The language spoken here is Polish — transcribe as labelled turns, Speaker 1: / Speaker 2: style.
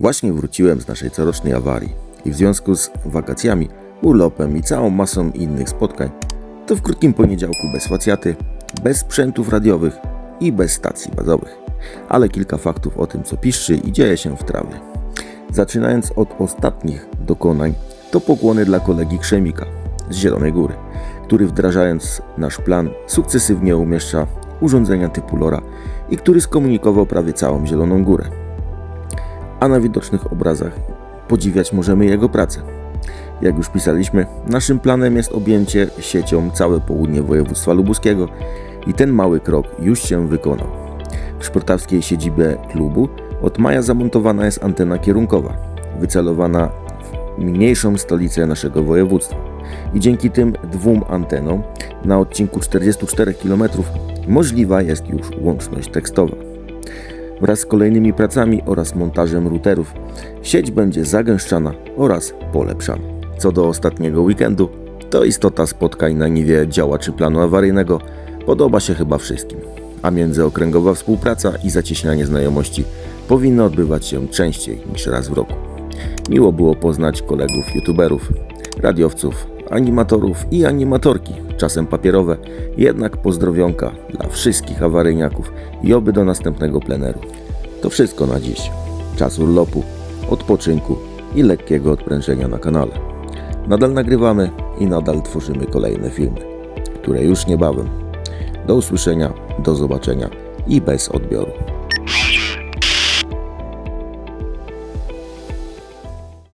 Speaker 1: Właśnie wróciłem z naszej corocznej awarii i w związku z wakacjami, urlopem i całą masą innych spotkań, to w krótkim poniedziałku bez facjaty, bez sprzętów radiowych i bez stacji bazowych. Ale kilka faktów o tym, co piszczy i dzieje się w trawie. Zaczynając od ostatnich dokonań, to pokłony dla kolegi Krzemika z Zielonej Góry, który wdrażając nasz plan sukcesywnie umieszcza urządzenia typu LoRa i który skomunikował prawie całą Zieloną Górę. A na widocznych obrazach podziwiać możemy jego pracę. Jak już pisaliśmy, naszym planem jest objęcie siecią całe południe województwa lubuskiego i ten mały krok już się wykonał. W szportawskiej siedzibie klubu od maja zamontowana jest antena kierunkowa, wycelowana w mniejszą stolicę naszego województwa. I dzięki tym dwóm antenom na odcinku 44 km możliwa jest już łączność tekstowa. Wraz z kolejnymi pracami oraz montażem routerów sieć będzie zagęszczana oraz polepszana. Co do ostatniego weekendu, to istota spotkań na niwie działaczy planu awaryjnego podoba się chyba wszystkim, a międzyokręgowa współpraca i zacieśnianie znajomości powinny odbywać się częściej niż raz w roku. Miło było poznać kolegów youtuberów, radiowców, animatorów i animatorki, czasem papierowe, jednak pozdrowionka dla wszystkich awaryjniaków i oby do następnego pleneru. To wszystko na dziś. Czas urlopu, odpoczynku i lekkiego odprężenia na kanale. Nadal nagrywamy i nadal tworzymy kolejne filmy, które już niebawem. Do usłyszenia, do zobaczenia i bez odbioru.